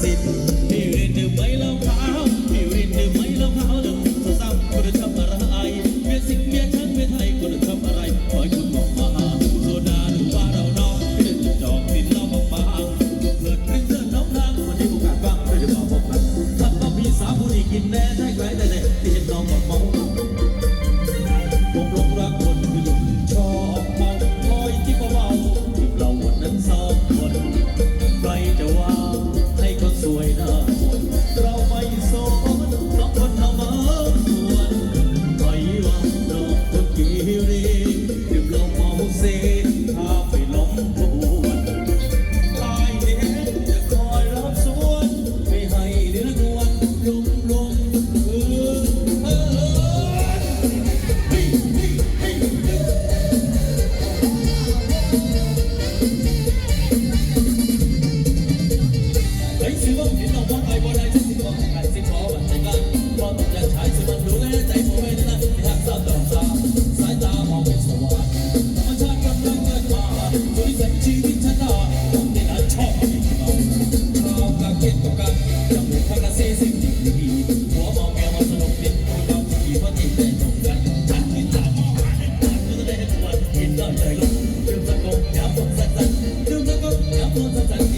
sitting ได้